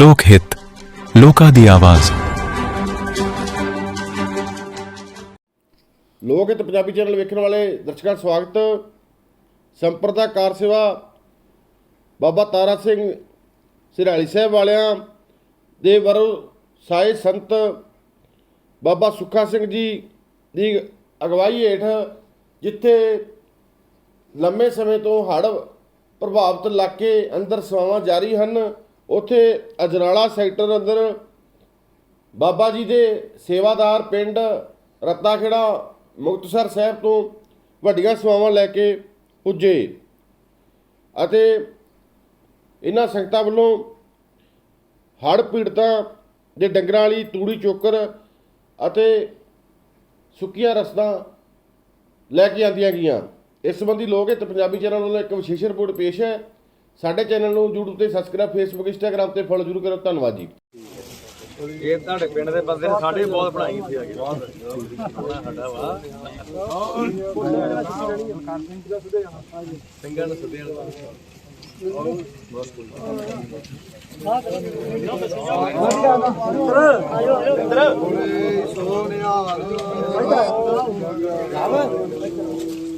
ਲੋਕ ਹਿੱਤ, ਲੋਕਾਂ ਦੀ ਆਵਾਜ਼। ਲੋਕ ਹਿੱਤ ਪੰਜਾਬੀ ਚੈਨਲ ਵੇਖਣ ਵਾਲੇ ਦਰਸ਼ਕਾਂ ਦਾ ਸਵਾਗਤ। ਸੰਪਰਦਾ ਕਾਰ ਸੇਵਾ, ਬਾਬਾ ਤਾਰਾ ਸਿੰਘ ਸਿਰਾਲੀ ਸਾਹਿਬ ਵਾਲਿਆਂ ਦੇ ਵਰੋ ਸਾਏ ਸੰਤ ਬਾਬਾ ਸੁੱਖਾ ਸਿੰਘ ਜੀ ਦੀ ਅਗਵਾਈ ਹੇਠ, ਜਿੱਥੇ ਲੰਮੇ ਸਮੇਂ ਤੋਂ ਹੜ੍ਹ ਪ੍ਰਭਾਵਿਤ ਇਲਾਕੇ ਅੰਦਰ ਸੇਵਾਵਾਂ ਜਾਰੀ ਹਨ। ਉੱਥੇ ਅਜਨਾਲਾ ਸੈਕਟਰ ਅੰਦਰ ਬਾਬਾ ਜੀ ਦੇ ਸੇਵਾਦਾਰ ਪਿੰਡ ਰੱਤਾਖੇੜਾ ਮੁਕਤਸਰ ਸਾਹਿਬ ਤੋਂ ਵੱਡੀਆਂ ਸੇਵਾਵਾਂ ਲੈ ਕੇ ਪੁੱਜੇ। ਅਤੇ ਇਹਨਾਂ ਸੰਗਤਾਂ ਵੱਲੋਂ ਹੜ੍ਹ ਪੀੜਤਾਂ ਦੇ ਡੰਗਰਾਂ ਵਾਲੀ ਤੂੜੀ ਚੋਕਰ ਅਤੇ ਸੁੱਕੀਆਂ ਰਸਦਾਂ ਲੈ ਕੇ ਆਂਦੀਆਂ ਗਈਆਂ। ਇਸ ਸੰਬੰਧੀ ਲੋਕ ਹਿੱਤ ਪੰਜਾਬੀ ਚੈਨਲ ਵੱਲੋਂ ਇੱਕ ਵਿਸ਼ੇਸ਼ ਰਿਪੋਰਟ ਪੇਸ਼ ਹੈ। ਸਾਡੇ ਚੈਨਲ ਨੂੰ YouTube ਤੇ ਸਬਸਕ੍ਰਾਈਬ Facebook Instagram ਤੇ ਫੋਲੋ ਜ਼ਰੂਰ ਕਰੋ। ਧੰਨਵਾਦ ਜੀ। ਇਹ ਤੁਹਾਡੇ ਪਿੰਡ ਦੇ ਬੰਦੇ ਨੇ ਸਾਡੇ ਵੀ ਬਹੁਤ ਬਣਾਈ ਸੀ ਅੱਗੇ ਬਹੁਤ ਸਾਡਾ ਵਾ। ਸਿੰਘਾਂ ਨੂੰ ਸੁਧਿਆਂ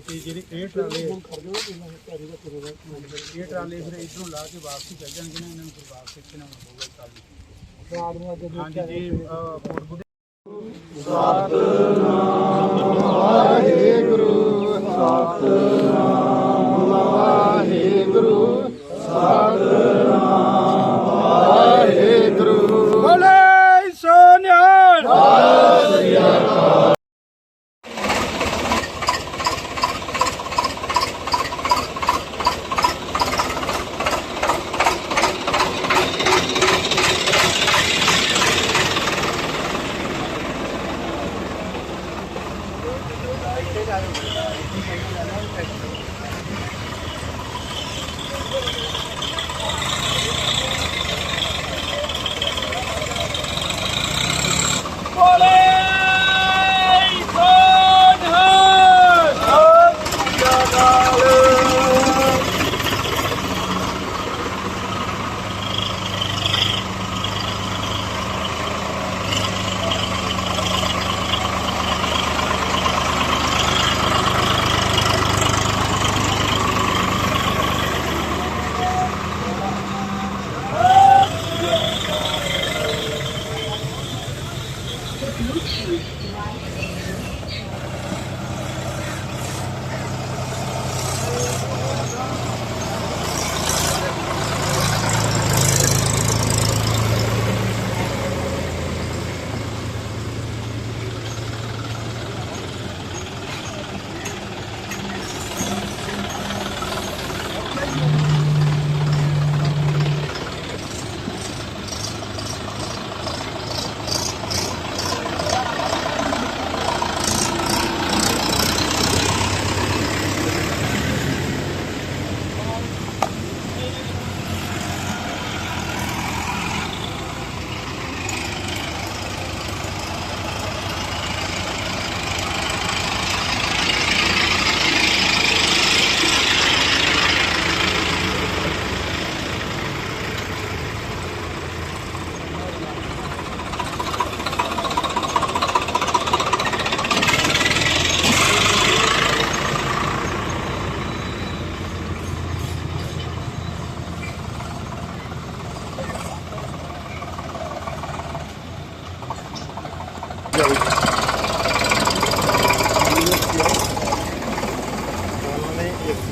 ਤੇ ਜਿਹੜੇ ਇਹ ਟਰਾਲੇ ਇਹ ਟਰਾਲੇ ਫਿਰ ਇਧਰੋਂ ਲਾ ਕੇ ਵਾਪਸ ਚੱਲ ਜਾਣਗੇ ਨਾ ਇਹਨਾਂ ਨੂੰ ਫਿਰ ਵਾਪਸ ਇੱਥੇ ਨਾ ਹੋਊਗਾ ਟਰਾਲੀ ਹਾਂਜੀ ਜੀ ਅਹ, ਕੋਟਕਪੂਰੇ ਬੋਲੇ week.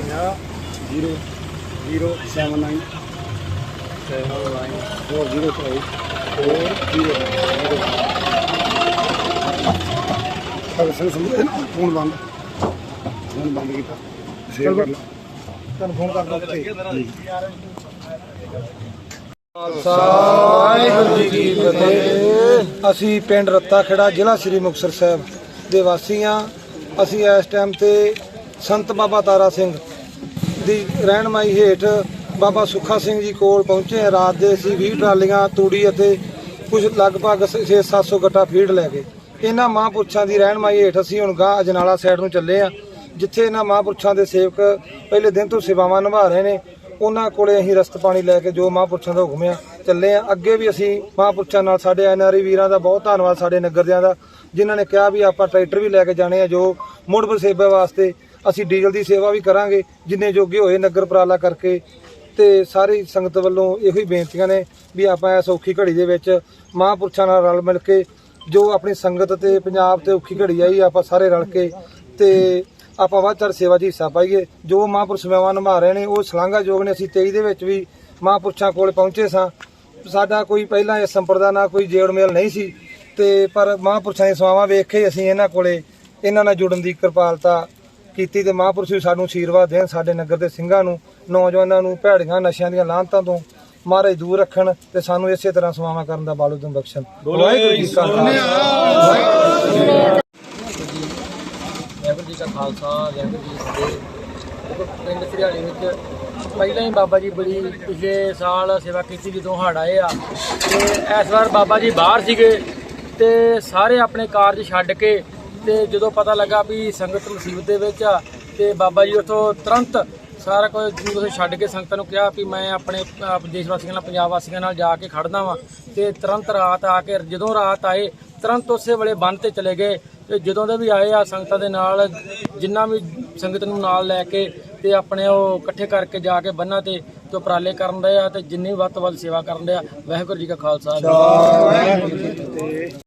0 0 79 79 405 4 0 ਸਮਝ ਫੋਨ ਬੰਦ ਫੋਨ ਬੰਦ ਕੀਤਾ ਸੇਵ ਕਰ ਲਾ ਤੁਹਾਨੂੰ ਫੋਨ ਕਰ ਲਾ ਵਾਹਿਗੁਰੂ ਜੀ ਕੀ ਫਤਿਹ ਅਸੀਂ ਪਿੰਡ ਰੱਤਾ ਖੇੜਾ ਜ਼ਿਲ੍ਹਾ ਸ੍ਰੀ ਮੁਕਤਸਰ ਸਾਹਿਬ ਦੇ ਵਾਸੀ ਹਾਂ। ਅਸੀਂ ਇਸ ਟਾਈਮ ਤੇ ਸੰਤ ਬਾਬਾ ਤਾਰਾ ਸਿੰਘ ਦੀ ਰਹਿਨਮਾਈ ਹੇਠ ਬਾਬਾ ਸੁੱਖਾ ਸਿੰਘ ਜੀ ਕੋਲ ਪਹੁੰਚੇ ਹਾਂ। ਰਾਤ ਦੇ ਅਸੀਂ 20 ਟਰਾਲੀਆਂ, ਤੂੜੀ ਅਤੇ ਕੁਝ ਲਗਭਗ 6-700 ਗੱਟਾ ਫੀਡ ਲੈ ਕੇ ਇਹਨਾਂ ਮਹਾਂਪੁਰਸ਼ਾਂ ਦੀ ਰਹਿਨਮਾਈ ਹੇਠ ਅਸੀਂ ਹੁਣ ਗਾਂ ਅਜਨਾਲਾ ਸਾਈਡ ਨੂੰ ਚੱਲੇ ਹਾਂ, ਜਿੱਥੇ ਇਹਨਾਂ ਮਹਾਂਪੁਰਸ਼ਾਂ ਦੇ ਸੇਵਕ ਪਹਿਲੇ ਦਿਨ ਤੋਂ ਸੇਵਾਵਾਂ ਨਿਭਾ ਰਹੇ ਨੇ। ਉਹਨਾਂ ਕੋਲੇ ਅਸੀਂ ਰਸਤ ਪਾਣੀ ਲੈ ਕੇ ਜੋ ਮਹਾਂਪੁਰਸ਼ਾਂ ਦਾ ਹੁਕਮ ਆ, ਚੱਲੇ ਆ ਅੱਗੇ ਵੀ ਅਸੀਂ ਮਹਾਂਪੁਰਸ਼ਾਂ ਨਾਲ ਸਾਡੇ ਐਨਆਰਈ ਵੀਰਾਂ ਦਾ ਬਹੁਤ ਧੰਨਵਾਦ, ਸਾਡੇ ਨਗਰਦਿਆਂ ਦਾ, ਜਿਨ੍ਹਾਂ ਨੇ ਕਿਹਾ ਵੀ ਆਪਾਂ ਟਰੈਕਟਰ ਵੀ ਲੈ ਕੇ ਜਾਣੇ ਆ, ਜੋ ਮੁੜ ਵਸੇਬੇ ਵਾਸਤੇ ਅਸੀਂ ਡੀਜ਼ਲ ਦੀ ਸੇਵਾ ਵੀ ਕਰਾਂਗੇ, ਜਿੰਨੇ ਜੋਗੇ ਹੋਏ ਨਗਰ ਉਪਰਾਲਾ ਕਰਕੇ। ਤੇ ਸਾਰੀ ਸੰਗਤ ਵੱਲੋਂ ਇਹੋ ਹੀ ਬੇਨਤੀਆਂ ਨੇ ਵੀ ਆਪਾਂ ਇਸ ਔਖੀ ਘੜੀ ਦੇ ਵਿੱਚ ਮਹਾਂਪੁਰਸ਼ਾਂ ਨਾਲ ਰਲ ਮਿਲ ਕੇ ਜੋ ਆਪਣੀ ਸੰਗਤ ਤੇ ਪੰਜਾਬ ਤੇ ਔਖੀ ਘੜੀ ਆਈ, ਆਪਾਂ ਸਾਰੇ ਰਲ ਕੇ ਤੇ ਆਪਾਂ ਵੱਧ ਚੜ ਸੇਵਾ 'ਚ ਹਿੱਸਾ ਪਾਈਏ। ਜੋ ਮਹਾਂਪੁਰਸ਼ ਸੇਵਾ ਨਿਭਾ ਰਹੇ ਨੇ, ਉਹ ਸ਼ਲਾਘਾਯੋਗ ਨੇ, ਅਸੀਂ 23 ਦੇ ਵਿੱਚ ਵੀ ਮਹਾਂਪੁਰਸ਼ਾਂ ਕੋਲ ਪਹੁੰਚੇ ਸਾਂ। ਸਾਡਾ ਕੋਈ ਪਹਿਲਾਂ ਇਸ ਸੰਪਰਦਾ ਨਾਲ ਕੋਈ ਜੇੜ ਮੇਲ ਨਹੀਂ ਸੀ। ਤੇ ਪਰ ਮਹਾਂਪੁਰਸ਼ਾਂ ਦੀਆਂ ਸੇਵਾਵਾਂ ਵੇਖ ਕੇ ਅਸੀਂ ਇਹਨਾਂ ਕੋਲੇ, ਇਹਨਾਂ ਨਾਲ ਜੁੜਨ ਦੀ ਕਿਰਪਾਲਤਾ ਕੀਤੀ ਤੇ ਮਹਾਂਪੁਰਸ਼ ਵੀ ਸਾਨੂੰ ਆਸ਼ੀਰਵਾਦ ਦੇਣ ਸਾਡੇ ਨਗਰ ਦੇ ਸਿੰਘਾਂ ਨੂੰ ਨੌਜਵਾਨਾਂ ਨੂੰ ਭੈੜੀਆਂ ਨਸ਼ਿਆਂ ਦੀਆਂ ਲਾਹਨਤਾਂ ਤੋਂ ਮਹਾਰਾਜ ਦੂਰ ਰੱਖਣ ਤੇ ਸਾਨੂੰ ਇਸੇ ਤਰ੍ਹਾਂ ਸੇਵਾਵਾਂ ਕਰਨ ਦਾ ਬਾਲੂ ਤੁਮ ਬਖਸ਼ਣ। ਵਾਹਿਗੁਰੂ ਜੀ ਕਾ ਖਾਲਸਾ। ਵਾਹਿਗੁਰੂ ਜੀ ਕਾ ਖਾਲਸਾ ਵਾਹਿਗੁਰੂ ਜੀ ਕੀ ਫਤਿਹ। ਦੇਖੋ ਪਿੰਡ ਸਰਿਆਲੀ ਵਿੱਚ ਪਹਿਲਾਂ ਹੀ ਬਾਬਾ ਜੀ ਬੜੀ ਪਿਛਲੇ ਸਾਲ ਸੇਵਾ ਕੀਤੀ ਜਦੋਂ ਹੜ੍ਹ ਆਏ ਆ। ਤੇ ਇਸ ਵਾਰ ਬਾਬਾ ਜੀ ਬਾਹਰ ਸੀਗੇ ਤੇ ਸਾਰੇ ਆਪਣੇ ਕਾਰਜ ਛੱਡ ਕੇ ਤੇ ਜਦੋਂ ਪਤਾ ਲੱਗਾ ਵੀ ਸੰਗਤ ਮੁਸੀਬਤ ਦੇ ਵਿੱਚ ਆ, ਤੇ ਬਾਬਾ ਜੀ ਉੱਥੋਂ ਤੁਰੰਤ ਸਾਰਾ ਕੁਝ ਦੂਰ ਛੱਡ ਕੇ ਸੰਗਤਾਂ ਨੂੰ ਕਿਹਾ ਵੀ ਮੈਂ ਆਪਣੇ ਦੇਸ਼ ਵਾਸੀਆਂ ਨਾਲ, ਪੰਜਾਬ ਵਾਸੀਆਂ ਨਾਲ ਜਾ ਕੇ ਖੜਦਾ ਵਾਂ। ਤੇ ਤੁਰੰਤ ਰਾਤ ਆ ਕੇ, ਜਦੋਂ ਰਾਤ ਆਏ, ਤੁਰੰਤ ਉਸੇ ਵੇਲੇ ਬੰਨ ਤੇ ਚਲੇ ਗਏ। ਤੇ ਜਦੋਂ ਦੇ ਵੀ ਆਏ ਆ ਸੰਗਤਾਂ ਦੇ ਨਾਲ, ਜਿੰਨਾ ਵੀ ਸੰਗਤ ਨੂੰ ਨਾਲ ਲੈ ਕੇ ਤੇ ਆਪਣੇ ਉਹ ਇਕੱਠੇ ਕਰਕੇ ਜਾ ਕੇ ਬੰਨਾਂ ਤੇ ਤੇ ਉਪਰਾਲੇ ਕਰਨ ਦੇ ਆ ਤੇ ਜਿੰਨੀ ਵੱਧ ਤੋਂ ਵੱਧ ਸੇਵਾ ਕਰਨ ਦੇ ਆ। ਵਾਹਿਗੁਰੂ ਜੀ ਕਾ ਖਾਲਸਾ।